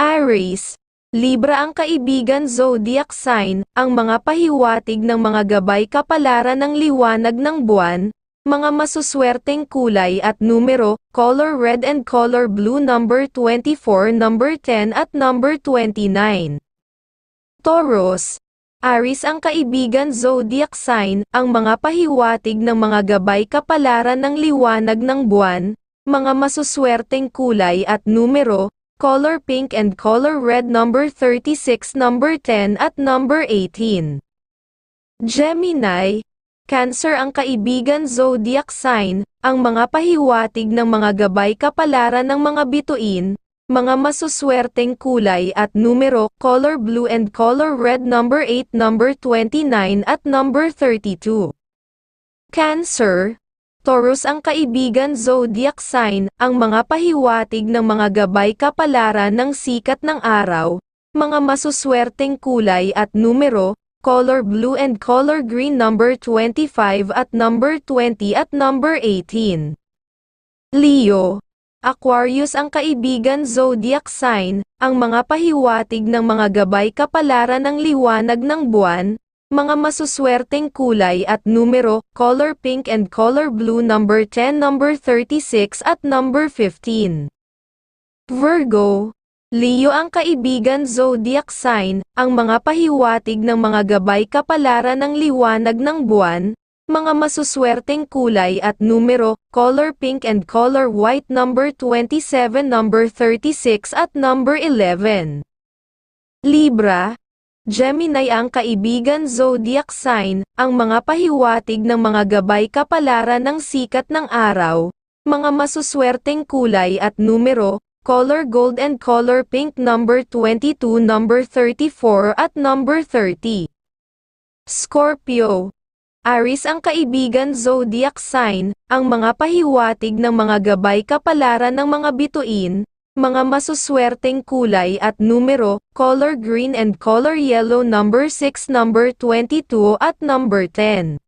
Aries, Libra ang kaibigan zodiac sign, ang mga pahiwatig ng mga gabay kapalaran ng liwanag ng buwan, mga masuswerteng kulay at numero, color red and color blue number 24, number 10 at number 29. Taurus, Aries ang kaibigan zodiac sign, ang mga pahiwatig ng mga gabay kapalaran ng liwanag ng buwan, mga masuswerteng kulay at numero, color pink and color red number 36, number 10 at number 18. Gemini, Cancer ang kaibigan zodiac sign, ang mga pahiwatig ng mga gabay kapalaran ng mga bituin, mga masuswerteng kulay at numero, color blue and color red number 8, number 29 at number 32. Cancer, Taurus ang kaibigan zodiac sign, ang mga pahiwatig ng mga gabay kapalaran ng sikat ng araw, mga masuswerteng kulay at numero, color blue and color green number 25 at number 20 at number 18. Leo, Aquarius ang kaibigan zodiac sign, ang mga pahiwatig ng mga gabay kapalaran ng liwanag ng buwan, mga masuswerteng kulay at numero, color pink and color blue number 10 number 36 at number 15. Virgo, Leo ang kaibigan zodiac sign, ang mga pahiwatig ng mga gabay kapalaran ng liwanag ng buwan, mga masuswerteng kulay at numero, color pink and color white number 27 number 36 at number 11. Libra, Gemini ang kaibigan zodiac sign, ang mga pahiwatig ng mga gabay kapalaran ng sikat ng araw, mga masuswerteng kulay at numero, color gold and color pink number 22 number 34 at number 30. Scorpio. Aries ang kaibigan zodiac sign, ang mga pahiwatig ng mga gabay kapalaran ng mga bituin, mga masuswerteng kulay at numero, color green and color yellow number 6 number 22 at number 10.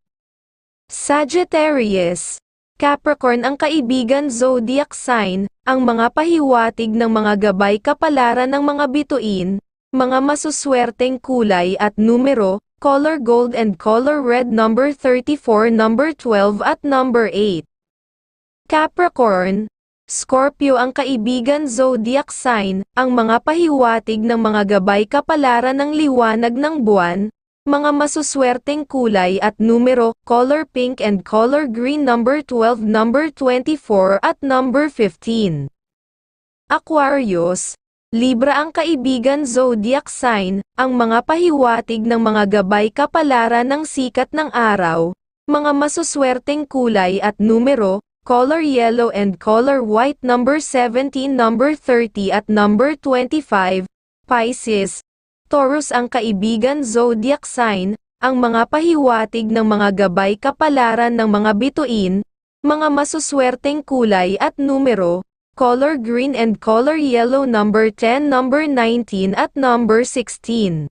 Sagittarius. Capricorn ang kaibigan zodiac sign, ang mga pahiwatig ng mga gabay kapalaran ng mga bituin, mga masuswerteng kulay at numero, color gold and color red number 34 number 12 at number 8. Capricorn, Scorpio ang kaibigan zodiac sign, ang mga pahiwatig ng mga gabay kapalaran ng liwanag ng buwan, mga masuswerteng kulay at numero, color pink and color green number 12 number 24 at number 15. Aquarius, Libra ang kaibigan zodiac sign, ang mga pahiwatig ng mga gabay kapalaran ng sikat ng araw, mga masuswerteng kulay at numero, color yellow and color white number 17 number 30 at number 25, Pisces, Taurus ang kaibigan zodiac sign, ang mga pahiwatig ng mga gabay kapalaran ng mga bituin, mga masuswerteng kulay at numero, color green and color yellow number 10 number 19 at number 16.